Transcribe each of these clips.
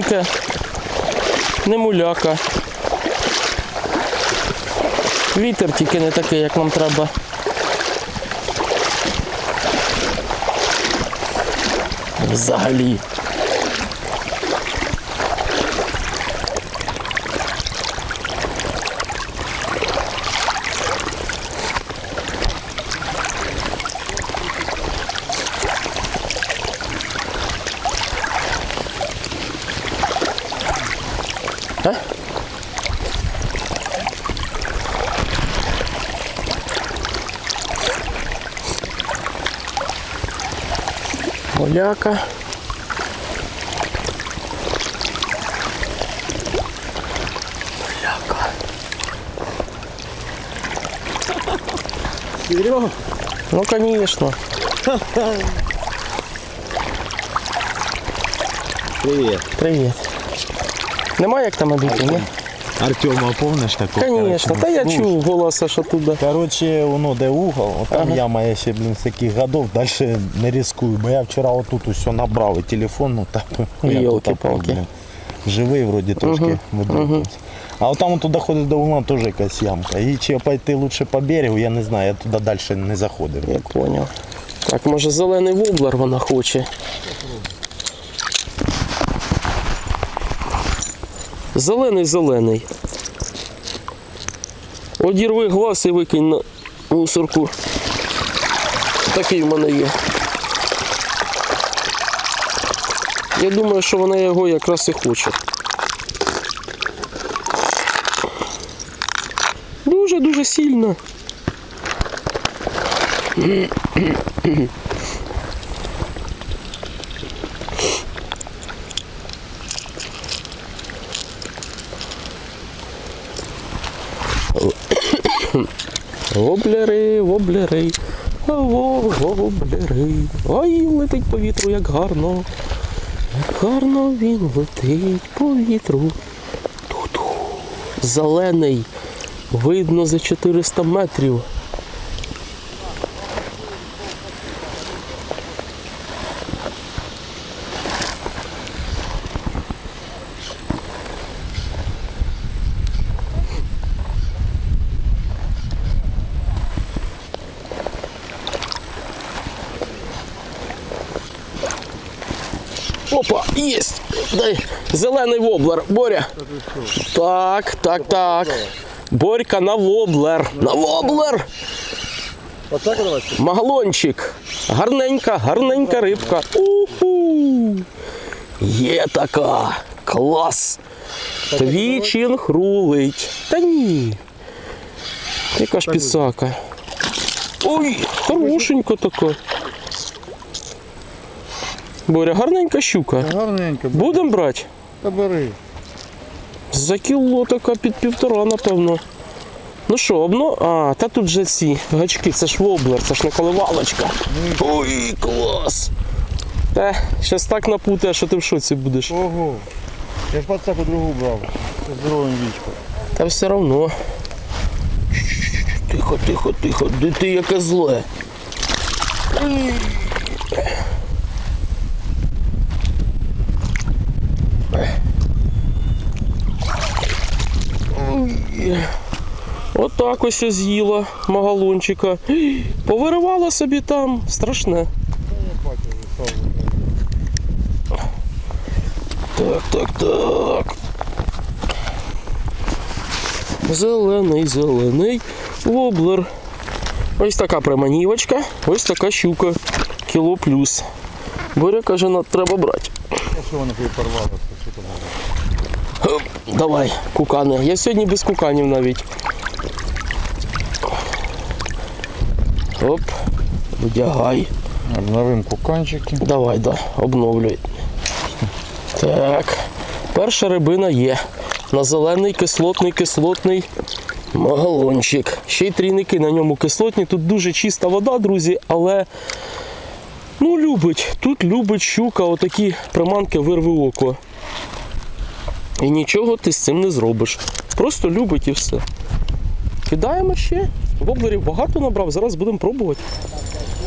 Тверденьке. Не муляка. Вітер тільки не такий, як нам треба. Взагалі. А? Поляка. Поляка. Берем? Ну, конечно. Привет. Привет. Нема як там обійти, ні? Артема, помниш такого? Конечно. Та я чув голоса, що туди. Короче, воно де угол, от там Ага. яма я ще, блін, з таких годов, далі не рискую, бо я вчора отут усе набрав і телефон, ну так, ну, я тут, Йолки-палки. блін, живий вроді трошки видихнувся. А от там туди ходить до угла теж якась ямка. І чи пойти лучше по берегу, я не знаю, я туди далі не заходив. Я понял. Так, може зелений воблер вона хоче. Зелений зелений. Одірви глаз і викинь на мусорку. Такий в мене є. Я думаю, що вона його якраз і хоче. Дуже-дуже сильно. Воблери, воблери, во- воблери. Ой, летить по вітру, як гарно. Як гарно він летить по вітру. Ту-ту. Зелений. Видно за 400 метрів. Зелений воблер. Боря. Так, так, так. Борька на воблер. На воблер. Магалончик. Гарненька, гарненька рибка. Уху. Є така. Клас. Твічинг рулить. Та ні. Яка ж підсака. Ой, хорошенька така. Боря, гарненька щука. Гарненько, Будем брати? Та бери. За кіло така під півтора, напевно. Ну що, обно. А, та тут же ці гачки, це ж воблер, це ж не коливалочка. Ой, клас! Та, щас так напутає, що ти в шоці будеш. Ого. Я ж пацаку другу брав. Здоровим вічком. Та все равно. Тихо, тихо, тихо, де ти яке зле. Отак ось з'їла магалончика. Повиривала собі там. Страшне. Так, так, так. Зелений, зелений воблер. Ось така приманівочка, ось така щука. Кіло плюс. Боря каже, треба брати. А що воно тобі? Давай, кукани. Я сьогодні без куканів навіть. Оп, вдягай. Обновим куканчики. Давай, да, обновлюй. Так. Перша рибина є. На зелений кислотний кислотний магалончик. Ще й трійники на ньому кислотні. Тут дуже чиста вода, друзі, але ну любить. Тут любить щука, отакі приманки вирви око. І нічого ти з цим не зробиш. Просто любить і все. Кидаємо ще. Воблерів багато набрав, зараз будемо пробувати.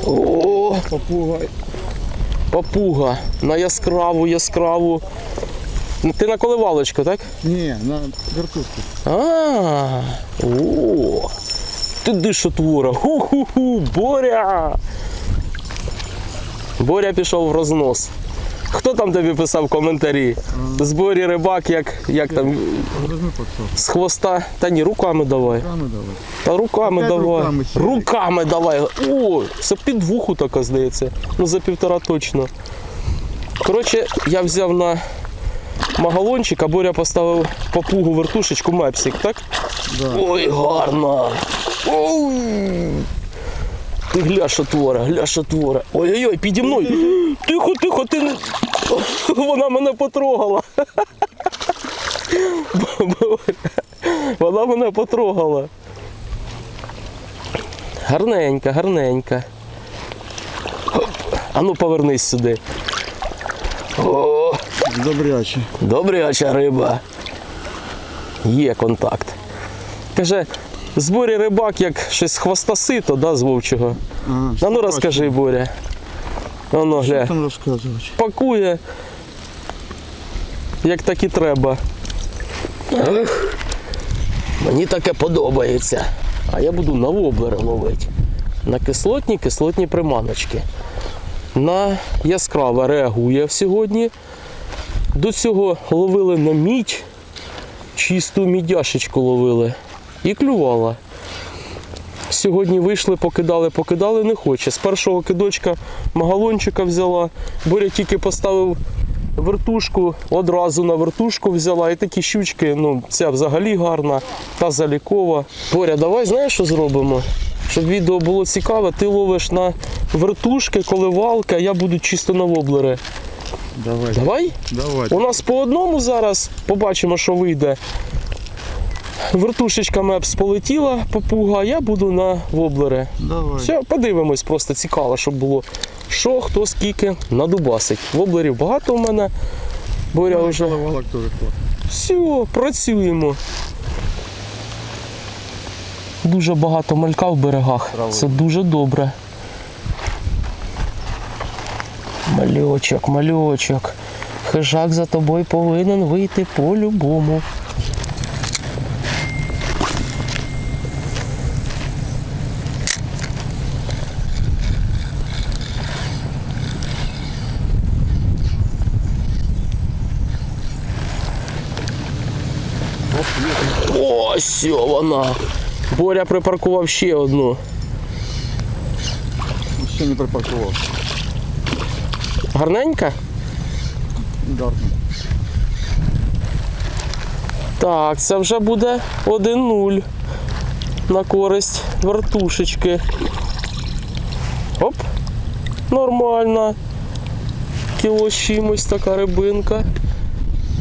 О, Попугай. папуга на яскраву, яскраву Ти на коливалочку, так? Ні, на вертушку. А, о, ти що твора? Ху-ху-ху, Боря! Боря пішов в рознос. Хто там тобі писав коментарі? Зборі рибак, як, як там з хвоста. Та ні, руками давай. Руками давай. Та руками Опять давай. руками. Руками давай. О, це під вуху така здається. Ну за півтора точно. Коротше, я взяв на магалончик, а Боря поставив попугу вертушечку мепсик, так? Да. Ой, гарно. Оу. Ти гля, що твора, гля, що твора. Ой-ой-ой, піді мною. Тихо, тихо, ти не. Вона мене потрогала. Вона мене потрогала. Гарненька, гарненька. Хоп. А ну повернись сюди. О, Добряче. добряча риба. Є контакт. Каже, зборі рибак, як щось з хвоста сито, да, з вовчого. А ну розкажи, Боря. Воно Що гля. там розказувати? Пакує. Як так і треба. Ех, Мені таке подобається. А я буду на воблери ловити. На кислотні, кислотні приманочки. На яскраве реагує сьогодні. До цього ловили на мідь, чисту мідяшечку ловили і клювала. Сьогодні вийшли, покидали, покидали, не хоче. З першого кидочка магалончика взяла. Боря тільки поставив вертушку, одразу на вертушку взяла. І такі щучки, ну, ця взагалі гарна, та залікова. Боря, давай знаєш, що зробимо? Щоб відео було цікаве, ти ловиш на вертушки, коливалки, а я буду чисто на воблери. Давай. Давай? Давай. У нас по одному зараз побачимо, що вийде. Вертушечка мепс полетіла, попуга, а я буду на воблери. Давай. Все, подивимось, просто цікаво, щоб було що, хто, скільки надубасить. Воблерів багато у мене. Боря вже. Теж хватить. Все, працюємо. Дуже багато малька в берегах. Це дуже добре. Мальочок, мальочок. Хижак за тобою повинен вийти по-любому. Ось вона. Боря припаркував ще одну. Ще не припаркував. Гарненька? Гарно. Так, це вже буде 1-0 на користь вертушечки. Оп, нормально. Кіло чимось така рибинка.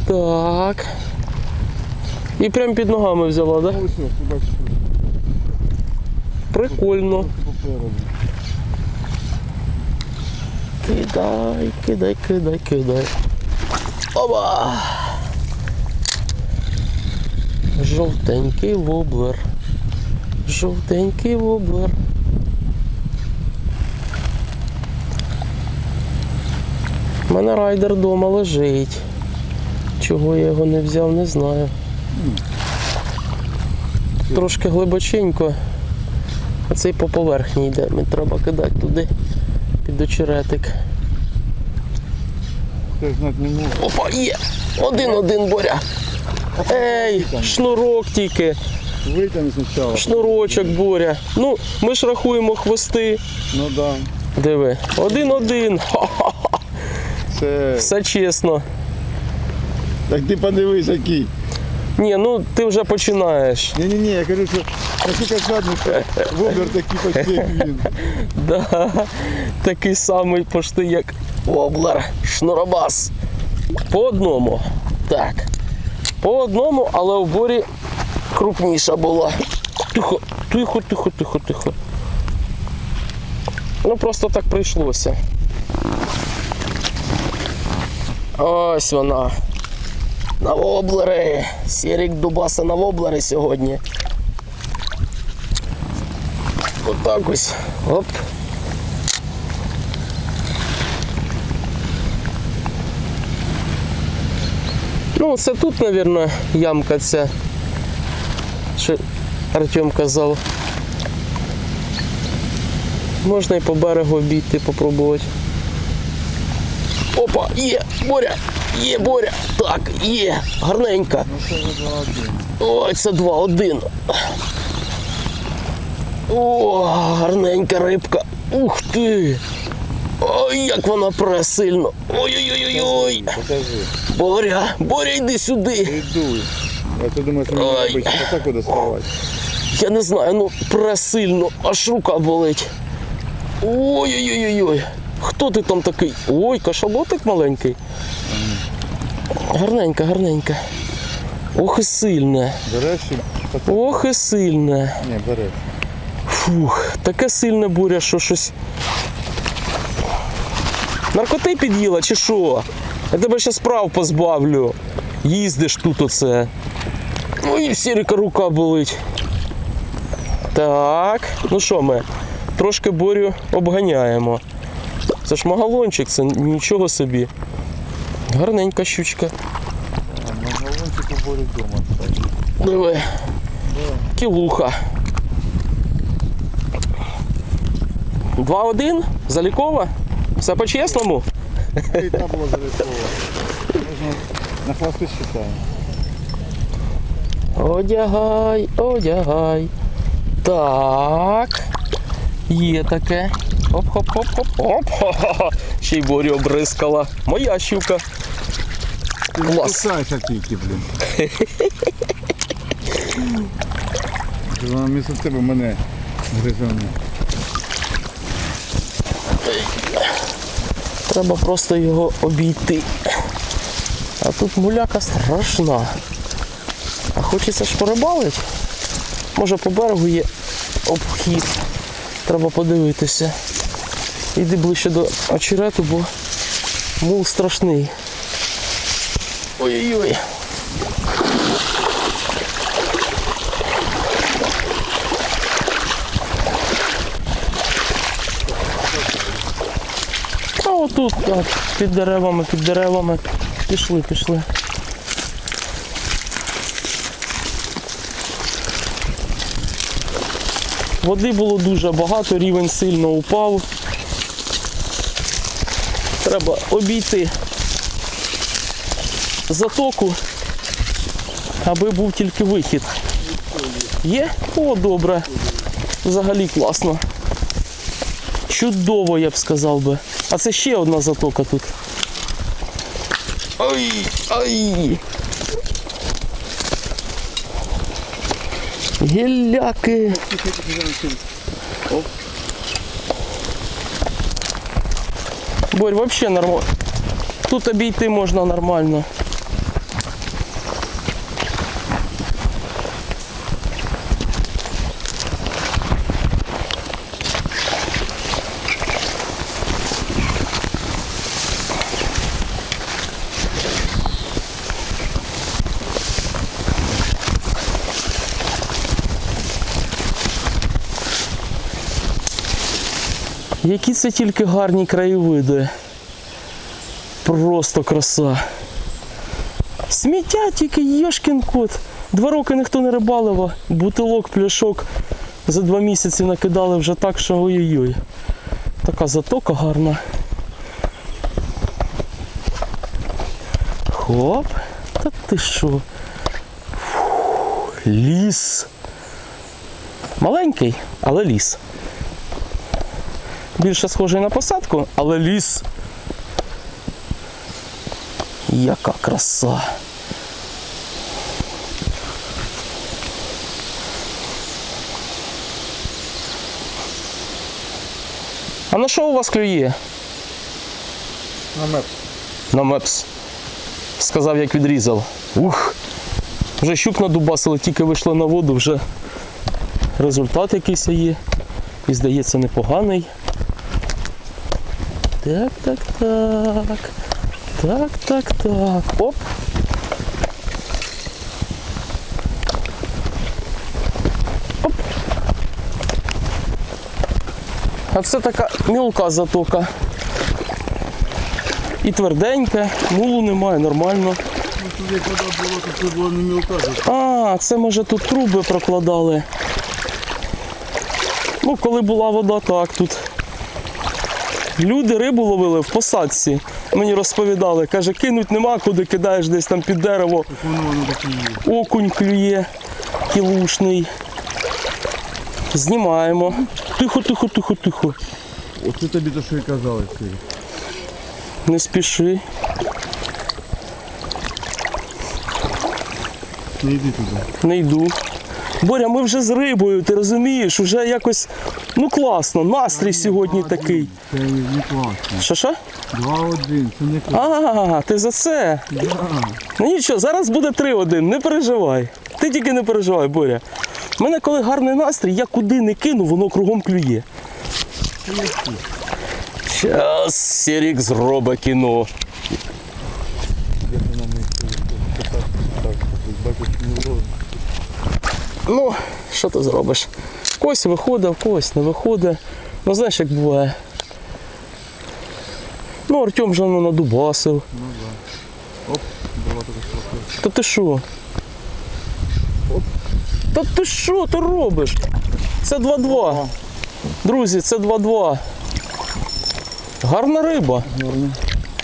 Так. І прям під ногами взяла, так? Да? Прикольно. Кидай, кидай, кидай, кидай. Оба! Жовтенький воблер. Жовтенький воблер. У мене райдер вдома лежить. Чого я його не взяв, не знаю. Трошки глибоченько. А цей по поверхні йде. Мені треба кидати туди під очеретик. Опа, є! Один-один боря. Ей, шнурок тільки, Витягни спочатку. шнурочок боря. Ну, ми ж рахуємо хвости. Ну да. Диви. Один-один. Це. Все чесно. Так ти подивись, який. Ні, ну ти вже починаєш. Ні, ні, ні, я кажу, що наскільки жадно, що воблер такий почти як він. Да, такий самий пошти, як воблер. Шнуробас. По одному. Так. По одному, але в борі крупніша була. Тихо, тихо, тихо, тихо, тихо. Ну просто так прийшлося. Ось вона. На воблери. Сірік Дубаса на воблери сьогодні. Отак ось. Оп. Ну, це тут, мабуть, ямка ця. Що Артем казав. Можна і по берегу обійти, попробувати. Опа, є, Боря! Є, Боря! Так, є, гарненька. Ой, це 2-1. О, гарненька рибка. Ух ти! Ой, як вона пре сильно. Ой-ой-ой-ой. Боря, Боря, йди сюди. Иду. А Ой. надо быть вот так вот доставать? Я не знаю, ну пре сильно, аж рука болить. Ой-ой-ой-ой. Хто ти там такий? Ой, кашалотик маленький. Гарненька, гарненька. Ох і сильне. Берешь и... Ох і сильне. Не, берешь. Фух, таке сильне буря, що щось. Наркоти під'їла чи що? Я тебе ще справ позбавлю. Їздиш тут оце. Ой, сірика рука болить. Так, ну що ми? Трошки борю обганяємо. Це ж магалончик, це нічого собі. Гарненька щучка. А, на галончику Борю дома. Диви. Кілуха. 2-1. Залікова. Все по-чесному. И там было зарисовано. Можно на хвосты считаем. Одягай, одягай. Так. Є таке. Оп-хоп-хоп-хоп-хоп. Ще й борю обрискала. Моя щука. Класс. запускаешь опики, Вона вместо тебе мене гризане. Треба просто його обійти. А тут муляка страшна. А хочеться ж порибалити. Може по берегу є обхід. Треба подивитися. Іди ближче до очерету, бо мул страшний. Ой-ой-ой. А отут, так, під деревами, під деревами. Пішли, пішли. Води було дуже багато, рівень сильно упав. Треба обійти затоку, аби був тільки вихід. Є? О, добре. Взагалі класно. Чудово, я б сказав би. А це ще одна затока тут. Ай! Ай! Гілляки. Борь, вообще нормально. Тут обійти можна нормально. Які це тільки гарні краєвиди. Просто краса. Сміття тільки Йошкін кот. Два роки ніхто не рибалив, а бутилок, пляшок за два місяці накидали вже так, що ой-ой-ой. Така затока гарна. Хоп. Та ти що? Фу, ліс. Маленький, але ліс. Більше схожий на посадку, але ліс. Яка краса. А на що у вас клює? На меп. На мепс. Сказав, як відрізав. Ух! Вже щук надубасили, тільки вийшли на воду, вже результат якийсь є. І здається непоганий. Так, так, так. Так, так. Оп. Оп. А це така мілка затока. І тверденька, мулу немає, нормально. Як вода була, то була не мілка. А, це може тут труби прокладали. Ну, коли була вода, так тут. Люди рибу ловили в посадці. Мені розповідали, каже, кинуть нема куди кидаєш десь там під дерево. Окунь клює, кілушний. Знімаємо. Тихо, тихо, тихо, тихо. Оце тобі то, що і казали. Не спіши. Не йди туди. Не йду. Боря, ми вже з рибою, ти розумієш? Уже якось ну класно. Настрій сьогодні такий. Це не класно. Що що? 2-1, це не класно. А, ти за це. Ну нічого, зараз буде 3-1, не переживай. Ти тільки не переживай, Боря. У мене коли гарний настрій, я куди не кину, воно кругом клює. Щас Серік зробить кіно. Ну, що ти зробиш? Когось виходить, в когось не виходить. Ну знаєш, як буває. Ну, Артем вже ну, надубасив. Та ти що? Та ти що ти робиш? Це 2-2. Друзі, це 2-2. Гарна риба.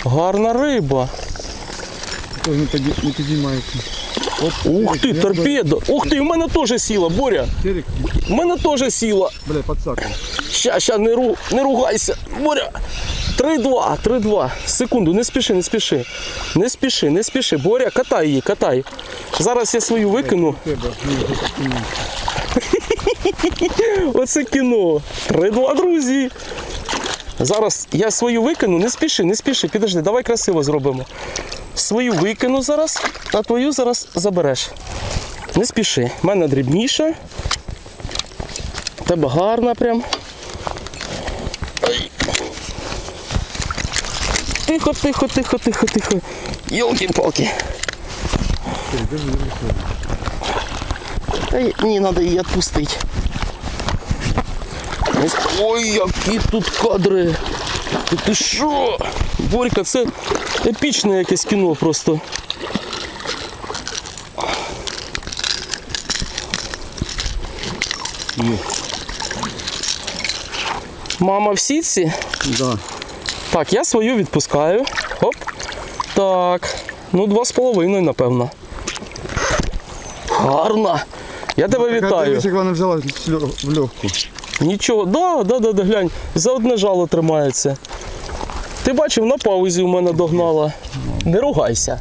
Гарна риба. Тож не підіймається. Ух ти, торпедо. Ух ти, у мене теж сіла, Боря. У мене теж сіла. бля, подсакай. Ща, ща, не, ру, не ругайся. Боря. 3-2, 3-2. Секунду, не спіши, не спіши. Не спіши, не спіши. Боря, катай її, катай. Зараз я свою викину. Оце кіно. 3-2, друзі. Зараз я свою викину, не спіши, не спіши. Підожди, давай красиво зробимо. Свою викину зараз, а твою зараз забереш. Не спіши. У мене дрібніша. Тебе гарна прям. Тихо, тихо, тихо, тихо, тихо. Йолки-палки. Та ні, треба її відпустити. Ой, які тут кадри. Ти, що? Борька, це епічне якесь кіно просто. Мама в сітці. Да. Так, я свою відпускаю. Хоп. Так. Ну, два з половиною, напевно. Гарно. Я тебе вітаю. Дивись, як вона взяла в легку. Нічого, да, да, да, да, глянь, за одне жало тримається. Ти бачив, на паузі у мене догнала. Не ругайся.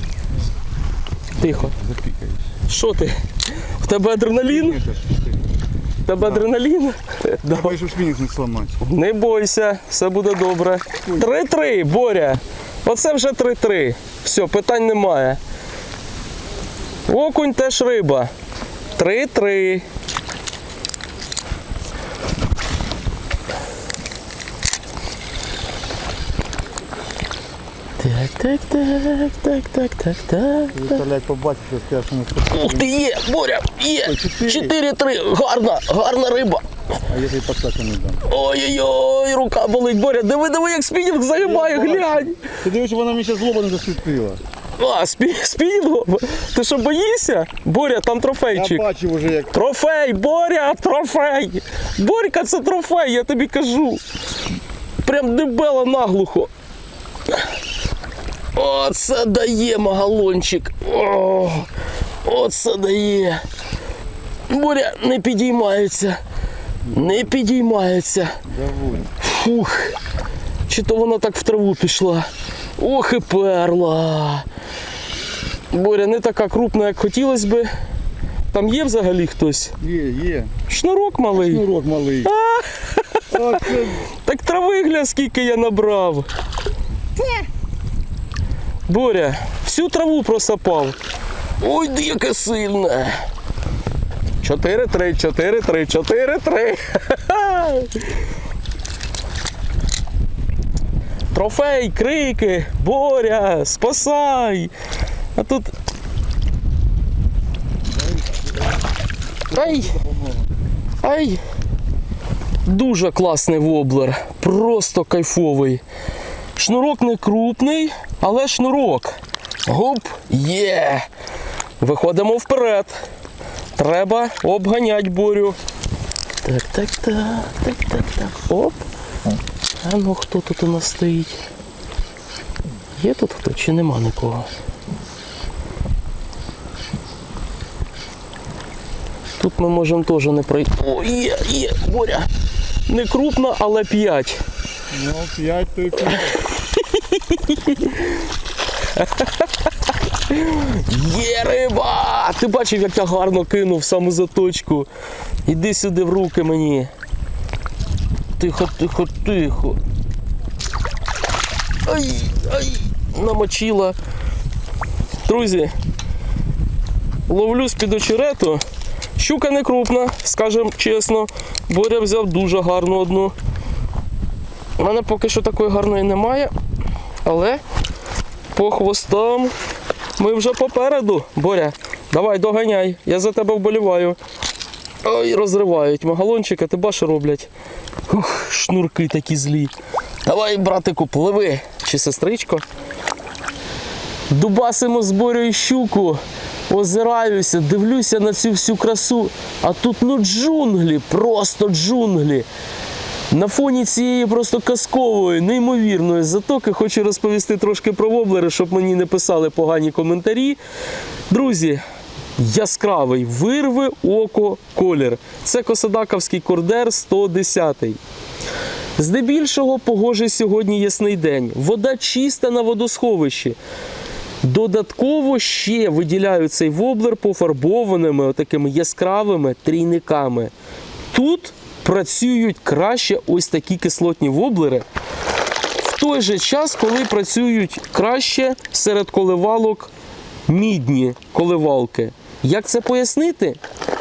Тихо. Запікаєш. Що ти? В тебе адреналін? В тебе адреналін? Давай. Давай, щоб спінінг не сламати. Не бойся, все буде добре. 3-3, Боря. Оце вже 3-3. Все, питань немає. Окунь теж риба. 3-3. Так, так, так, так, так, так, так. Виставлять побачиш, що скажеш, спокійно. Ух ти, є, Боря, є. 4-3. Гарна, гарна риба. А я тобі подсаку не дам. Ой-ой-ой, рука болить, Боря, диви, диви, як спінінг загибає, глянь. Ти дивиш, вона мені ще злоба не засвітила. А, спі, спінінгом? Ти що боїшся? Боря, там Я трофейчик. бачив уже, як Трофей, Боря, трофей. Борька, це трофей, я тобі кажу. Прям дебела наглухо. Оце дає магалончик. О, оце дає. Боря, не підіймається. Не підіймається. Фух. Чи то вона так в траву пішла. Ох і перла. Боря не така крупна, як хотілося би. Там є взагалі хтось? Є, є. Шнурок малий. Шнурок малий. А, Так трави гля, скільки я набрав. Боря, всю траву просапав. Ой, яке сильне. 4-3, 4-3, 4-3. Трофей, крики, Боря, спасай. А тут. Ай! Ай! Дуже класний воблер, просто кайфовий. Шнурок не крупний, але шнурок. Гуп, є. Виходимо вперед. Треба обганять бурю. Так, так, так, так, так, так. Оп. А ну хто тут у нас стоїть? Є тут хто чи нема нікого? Тут ми можемо теж не пройти. О, є, є, буря. Не крупна, але 5. Ну, п'ять то і круто. Є риба! Ти бачив, як я гарно кинув саму заточку. Іди сюди в руки мені. Тихо, тихо, тихо. Ай, ай, намочила. Друзі, ловлю з-під очерету. Щука не крупна, скажем чесно. Боря взяв дуже гарну одну. У мене поки що такої гарної немає, але по хвостам ми вже попереду. Боря, давай доганяй, я за тебе вболіваю. Ой, розривають магалончика, ти бачиш, роблять. Ух, шнурки такі злі. Давай, братику, пливи. Чи сестричко? Дубасимо з Борею щуку. Озираюся, дивлюся на цю всю красу. А тут ну джунглі, просто джунглі. На фоні цієї просто казкової, неймовірної затоки хочу розповісти трошки про воблери, щоб мені не писали погані коментарі. Друзі, яскравий вирви око колір. Це Косадаковський кордер 110. Здебільшого погожий сьогодні ясний день. Вода чиста на водосховищі. Додатково ще виділяю цей воблер пофарбованими отакими яскравими трійниками. Тут працюють краще ось такі кислотні воблери. В той же час, коли працюють краще серед коливалок мідні коливалки. Як це пояснити?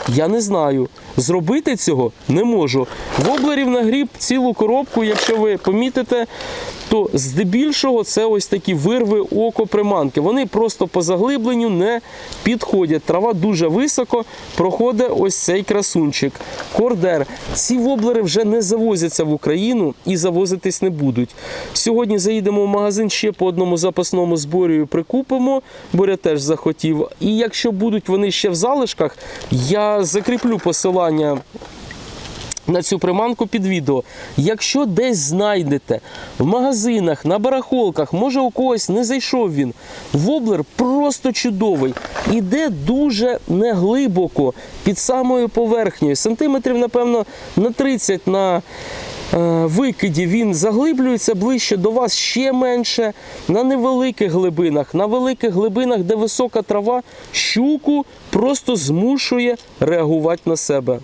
Я не знаю. Зробити цього не можу. Воблерів на гріб цілу коробку, якщо ви помітите, то здебільшого це ось такі вирви окоприманки. Вони просто по заглибленню не підходять. Трава дуже високо, проходить ось цей красунчик. Кордер. Ці воблери вже не завозяться в Україну і завозитись не будуть. Сьогодні заїдемо в магазин ще по одному запасному зборію прикупимо. Боря теж захотів. І якщо будуть вони ще в залишках, я закріплю посилання на цю приманку під відео. Якщо десь знайдете в магазинах, на барахолках, може у когось не зайшов він. Воблер просто чудовий. Іде дуже неглибоко під самою поверхнею. Сантиметрів, напевно, на 30 на викиді він заглиблюється ближче до вас ще менше. На невеликих глибинах, на великих глибинах, де висока трава, щуку просто змушує реагувати на себе.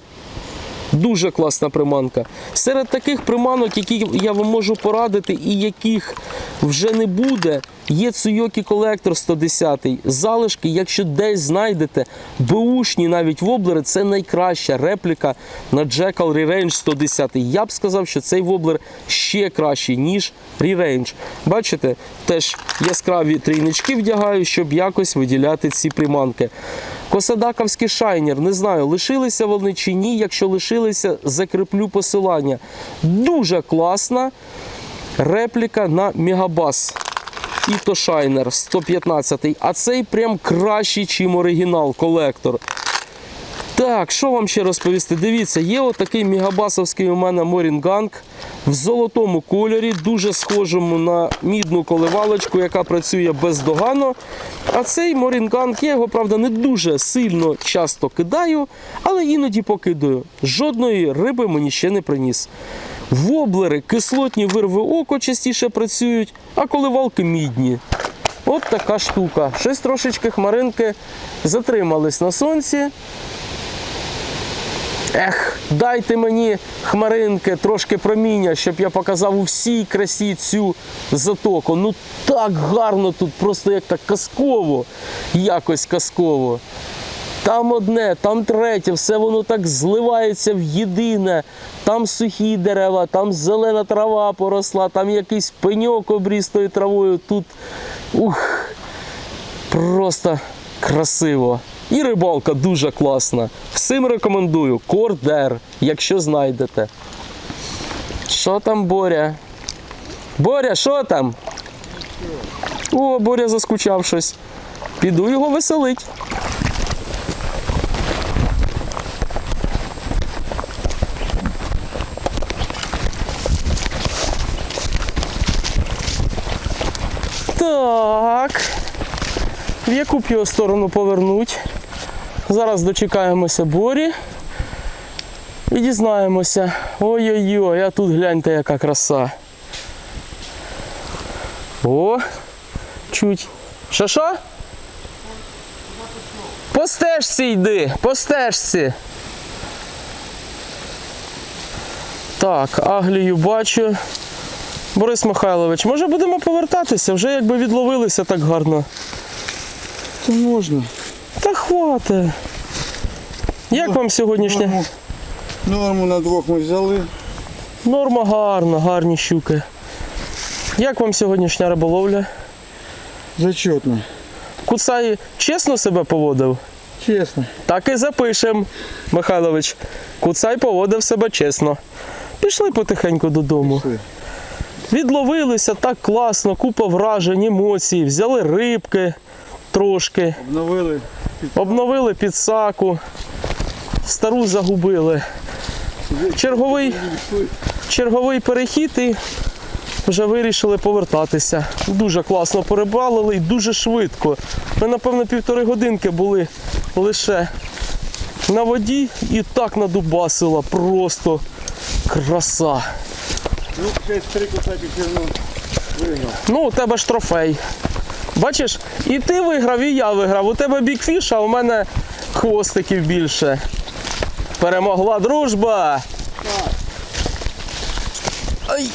Дуже класна приманка. Серед таких приманок, які я вам можу порадити і яких вже не буде, є Tsuyoki Collector 110. Залишки, якщо десь знайдете, беушні навіть воблери, це найкраща репліка на Jackal Re-Range 110. Я б сказав, що цей воблер ще кращий, ніж Re-Range. Бачите, теж яскраві трійнички вдягаю, щоб якось виділяти ці приманки. Косадаковський шайнер, не знаю, лишилися вони чи ні. Якщо лишилися, закріплю посилання. Дуже класна репліка на Мегабас. Іто Шайнер 115. А цей прям кращий, чим оригінал, колектор. Так, що вам ще розповісти? Дивіться, є отакий мегабасовський у мене Морінганг в золотому кольорі, дуже схожому на мідну коливалочку, яка працює бездоганно. А цей Морінганг, я його, правда, не дуже сильно часто кидаю, але іноді покидаю. Жодної риби мені ще не приніс. Воблери, кислотні вирви око частіше працюють, а коливалки мідні. От така штука. Щось трошечки хмаринки затримались на сонці. Ех, дайте мені хмаринки, трошки проміння, щоб я показав у всій красі цю затоку. Ну так гарно тут, просто як так казково, якось казково. Там одне, там третє, все воно так зливається в єдине. Там сухі дерева, там зелена трава поросла, там якийсь пеньок обріз тою травою. Тут ух, просто красиво. І рибалка дуже класна. Всім рекомендую. Кордер, якщо знайдете. Що там, Боря? Боря, що там? О, Боря заскучав щось. Піду його веселить. Так. В яку б його сторону повернуть? Зараз дочекаємося Борі і дізнаємося. Ой-ой-ой, а тут гляньте, яка краса. О, чуть. Що-що? По стежці йди, по стежці. Так, Аглію бачу. Борис Михайлович, може будемо повертатися? Вже якби відловилися так гарно. Це можна. Та хватить. Як вам сьогоднішня? Норму, норму на двох ми взяли. Норма гарна, гарні щуки. Як вам сьогоднішня риболовля? Зачетно. Куцай чесно себе поводив? Чесно. Так і запишем, Михайлович. Куцай поводив себе чесно. Пішли потихеньку додому. Пішли. Відловилися так класно, купа вражень, емоцій, взяли рибки трошки, Обновили. Обновили підсаку, стару загубили. Черговий, черговий перехід і вже вирішили повертатися. Дуже класно порибалили і дуже швидко. Ми, напевно, півтори годинки були лише на воді і так надубасила. Просто краса. Ну. Ну, у тебе ж трофей. Бачиш, і ти виграв, і я виграв. У тебе бікфіш, а у мене хвостиків більше. Перемогла дружба. Ай,